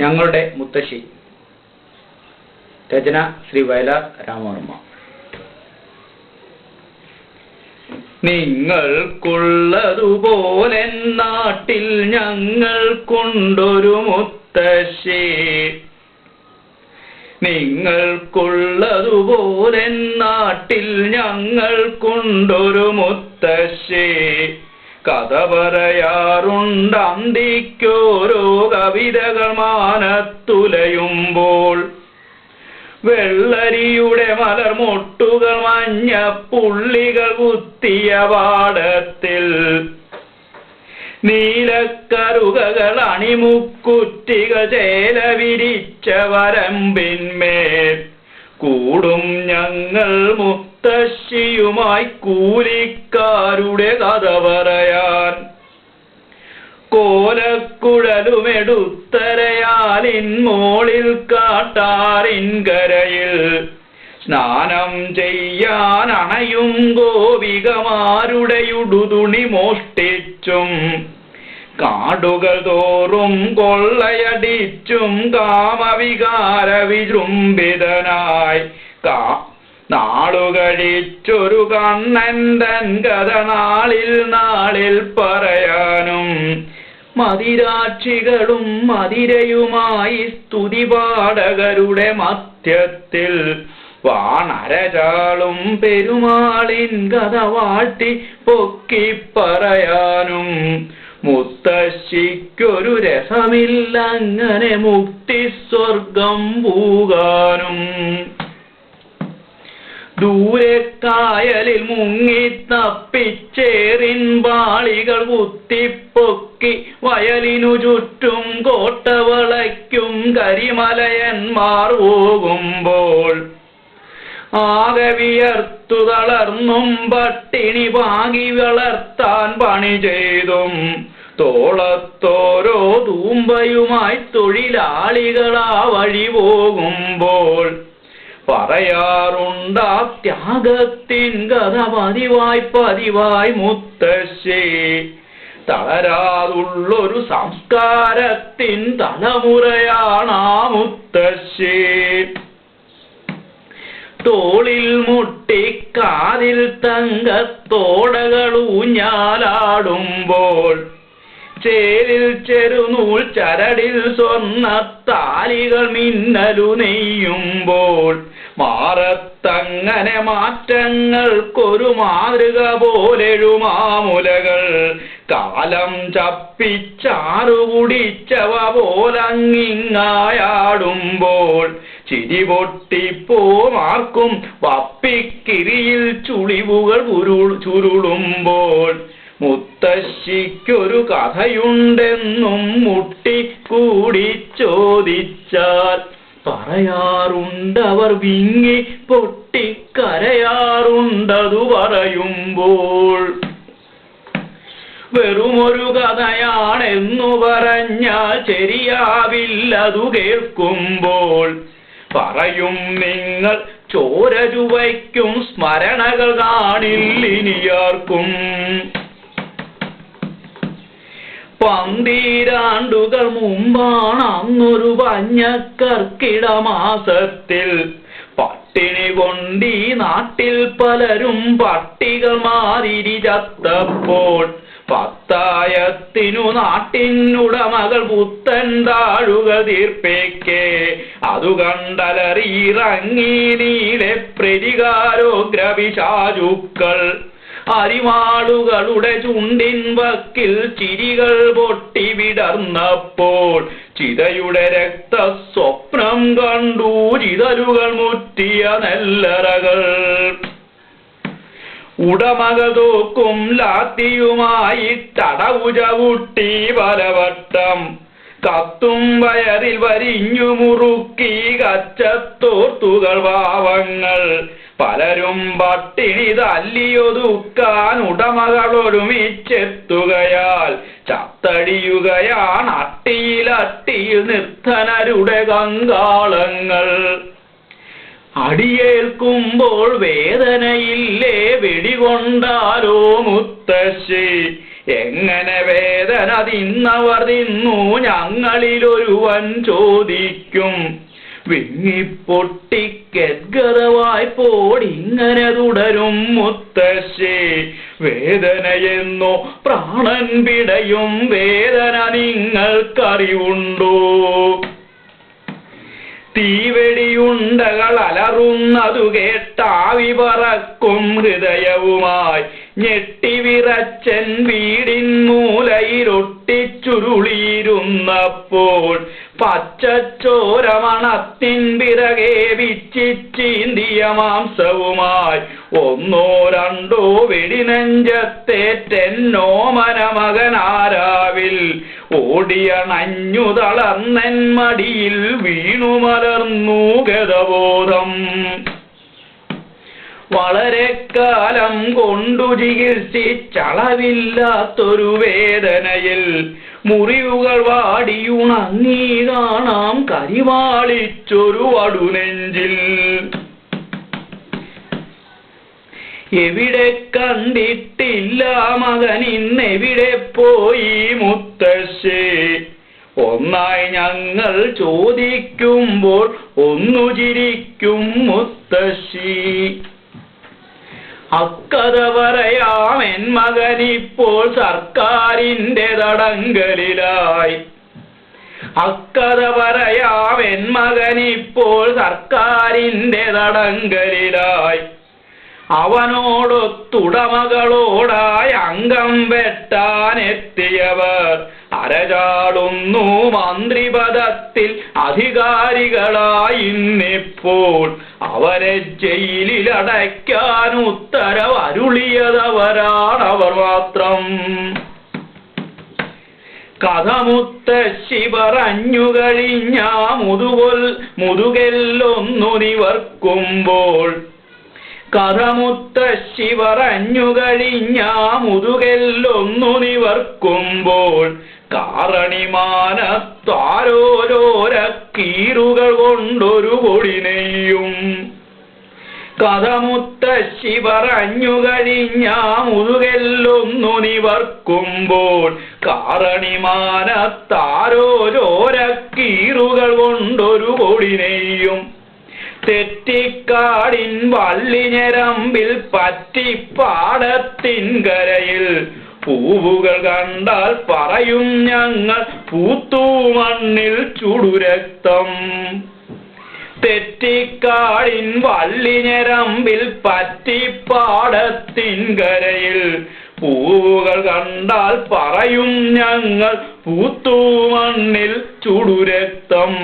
ഞങ്ങളുടെ മുത്തശ്ശി. രചന ശ്രീ വയലാർ രാമവർമ്മ. നിങ്ങൾക്കുള്ളതുപോലെ നാട്ടിൽ ഞങ്ങൾക്കുണ്ടൊരു മുത്തശ്ശി. നിങ്ങൾക്കുള്ളതുപോലെ നാട്ടിൽ ഞങ്ങൾക്കുണ്ടൊരു മുത്തശ്ശി. കഥ പറയാറുണ്ട് അന്തിക്കോരോ കവിതകൾ മാനത്തുലയുമ്പോൾ വെള്ളരിയുടെ മലർമൊട്ടുകൾ മഞ്ഞപ്പുള്ളികൾ കുത്തിയ പാടത്തിൽ നീലക്കറുകകൾ അണിമുക്കുറ്റികൾ ചേല വിരിച്ച വരമ്പിന്മേൽ കൂടും ഞങ്ങൾ മുത്തശ്ശിയുമായി കൂലിക്കാരുടെ കഥ പറയാൻ. കോലക്കുഴലുമെടുത്തരയാലിൻ മോളിൽ കാട്ടാറിൻ കരയിൽ. സ്നാനം ചെയ്യാൻ അണയും ഗോപികമാരുടെ ഉടുതുണി മോഷ്ടിച്ചും. കാടുകൾ തോറും കൊള്ളയടിച്ചും കാമവികാര വിജൃംഭിതനായി കാ നാളുകഴിച്ചൊരു കണ്ണൻ കഥ നാളിൽ നാളിൽ പറയാനും മതിരാക്ഷികളും മതിരയുമായി സ്തുതിപാടകരുടെ മധ്യത്തിൽ വാണരചാളും പെരുമാളിൻ കഥ വാഴ്ത്തി പൊക്കി പറയാനും മുത്തശ്ശിക്കൊരു രസമില്ല അങ്ങനെ മുക്തി സ്വർഗം പൂകാനും ദൂരെ കായലിൽ മുങ്ങി തപ്പിച്ചേറിൻ വാളികൾ കുത്തിപ്പൊക്കി വയലിനു ചുറ്റും കോട്ട വളയ്ക്കും കരിമലയന്മാർ പോകുമ്പോൾ ആകെ വിയർത്തു തളർന്നും പട്ടിണി പാകി വളർത്താൻ പണി ചെയ്തും തോളത്തോരോ തൂമ്പയുമായി തൊഴിലാളികളാ വഴി പോകുമ്പോൾ പറയാറുണ്ട് ത്യാഗത്തിൻ കഥ പതിവായി പതിവായി മുത്തശ്ശി. തളരാതുള്ളൊരു സംസ്കാരത്തിൻ തലമുറയാണ് ആ മുത്തശ്ശി. തോളിൽ തങ്കത്തോടകൾ ഊഞ്ഞാലാടുമ്പോൾ ചേരിൽ ചെറുനൂൽ ചരടിൽ സ്വർണ താലികൾ മിന്നലു നെയ്യുമ്പോൾ മാറത്തങ്ങനെ മാറ്റങ്ങൾക്കൊരു മാതൃക പോലെഴുമാമുലകൾ കാലം ചപ്പിച്ചാറു കുടിച്ചവ പോലങ്ങിങ്ങായാടുമ്പോൾ ചിരി പൊട്ടിപ്പോമാർക്കും വപ്പിക്കിരിയിൽ ചുളിവുകൾ ഉരുൾ ചുരുളുമ്പോൾ. മുത്തശ്ശിക്കൊരു കഥയുണ്ടെന്നും മുട്ടിക്കൂടി ചോദിച്ചാൽ പറയാറുണ്ടവർ വിങ്ങി പൊട്ടിക്കരയാറുണ്ടതു പറയുമ്പോൾ. വെറുമൊരു കഥയാണെന്നു പറഞ്ഞാൽ ശരിയാവില്ലതു കേൾക്കുമ്പോൾ. പറയും നിങ്ങൾ ചോര ചുവയ്ക്കും സ്മരണകൾ കാണില്ലിനിയാർക്കും. പന്തീരാണ്ടുകൾ മുമ്പാണ് അന്നൊരു പഞ്ഞക്കർക്കിട മാസത്തിൽ പട്ടിണി കൊണ്ടീ നാട്ടിൽ പലരും പട്ടികൾ മാറി ചത്തപ്പോൾ പത്തായത്തിനു നാട്ടിനുടമകൾ പുത്തൻ താഴുക തീർപ്പേക്കേ. അതു കണ്ടലറിയിറങ്ങി നീലെ പ്രതികാരോഗ്രവിശാചുക്കൾ അരിവാളുകളുടെ ചുണ്ടിൻ വക്കിൽ ചിരികൾ പൊട്ടി വിടർന്നപ്പോൾ ചിതയുടെ രക്ത സ്വപ്നം കണ്ടു ചിതലുകൾ മുറ്റിയ നെല്ലറകൾ. ഉടമക തൂക്കും ലാത്തിയുമായി തടവുചവുട്ടി വലവട്ടം. കത്തും വയറിൽ വരിഞ്ഞു മുറുക്കി കച്ചത്തോർത്തുകൾ പാവങ്ങൾ. പലരും പട്ടിണി തല്ലിയൊതുക്കാൻ ഉടമകൾ ഒരുമിച്ചെത്തുകയാൽ ചത്തടിയുകയാണ് അട്ടിയിലട്ടിയിൽ നിർത്തനരുടെ കങ്കാളങ്ങൾ. അടിയേൽക്കുമ്പോൾ വേദനയില്ലേ വെടികൊണ്ടാരോ മുത്തശ്ശി? എങ്ങനെ വേദന തിന്നവർ തിന്നു ഞങ്ങളിലൊരുവൻ ചോദിക്കും. വിങ്ങിപ്പൊട്ടിക്കെദ്ഗതവായി പോടിങ്ങനെ തുടരും മുത്തശ്ശേ. വേദനയെന്നോ പ്രാണൻ പിടയും വേദന നിങ്ങൾക്കറിവുണ്ടോ? തീവെടിയുണ്ടകൾ അലറുന്നതു കേട്ടാവി പറക്കും ഹൃദയവുമായി. ഞെട്ടിവിറച്ചൻ വീടിൻ മൂലയിലൊട്ടിച്ചുരുളിയിരുന്നപ്പോൾ പച്ചച്ചോരമണത്തിൻ പിറകെ വിച്ചിച്ചീന്തിയ മാംസവുമായി ഒന്നോ രണ്ടോ വെടിനെഞ്ചത്തേറ്റെന്നോ മനമകനാരാവിൽ ഓടിയണഞ്ഞു തളർന്നൻ മടിയിൽ വീണു മലർന്നു ഗതബോധം വളരെ കാലം കൊണ്ടു ചികിത്സിച്ചളവില്ലാത്തൊരു വേദനയിൽ മുറിവുകൾ വാടിയുണങ്ങി കാണാം കരിവാളിച്ചൊരു വടുനെഞ്ചിൽ എവിടെ കണ്ടിട്ടില്ല മകൻ ഇന്നെവിടെ പോയി മുത്തശ്ശേ? ഒന്നായി ഞങ്ങൾ ചോദിക്കുമ്പോൾ ഒന്നു ചിരിക്കും മുത്തശ്ശി. അക്കഥ പറയാം എൻ മകനിപ്പോൾ സർക്കാരിന്റെ തടങ്കലിലായി. അക്കഥ പറയാം എൻ മകനിപ്പോൾ സർക്കാരിന്റെ തടങ്കലിലായി. അവനോടൊത്തുടമകളോടായി അംഗം വെട്ടാനെത്തിയവർ അരചാടുന്നു മന്ത്രിപദത്തിൽ അധികാരികളായി ഇന്നിപ്പോൾ. അവരെ ജയിലിലടയ്ക്കാൻ ഉത്തരവരുളിയതവരാണവർ മാത്രം. കഥമുത്തശ്ശി പറഞ്ഞു കഴിഞ്ഞ മുതുകൊൽ മുതുകെല്ലൊന്നു നിവർക്കുമ്പോൾ കഥ ശിവറഞ്ഞു കഴിഞ്ഞ മുതുകെല്ലൊന്നു നിവർക്കുമ്പോൾ കാറണിമാനത്താരോരോര കീറുകൾ കൊണ്ടൊരു പൊടി നെയ്യും. കഥമുത്ത ശിവറഞ്ഞു കഴിഞ്ഞ മുതുകെല്ലൊന്നു നിവർക്കുമ്പോൾ കാറണിമാനത്താരോരോര കീറുകൾ കൊണ്ടൊരു പൊടി നെയ്യും. തെറ്റിക്കാടിൻ വള്ളിഞ്ഞരമ്പിൽ പറ്റിപ്പാടത്തിൻ കരയിൽ. പൂവുകൾ കണ്ടാൽ പറയും ഞങ്ങൾ പൂത്തു മണ്ണിൽ ചുടുരക്തം. തെറ്റിക്കാടിൻ വള്ളിഞ്ഞരമ്പിൽ പറ്റിപ്പാടത്തിൻ കരയിൽ. പൂവുകൾ കണ്ടാൽ പറയും ഞങ്ങൾ പൂത്തു മണ്ണിൽ ചുടുരക്തം.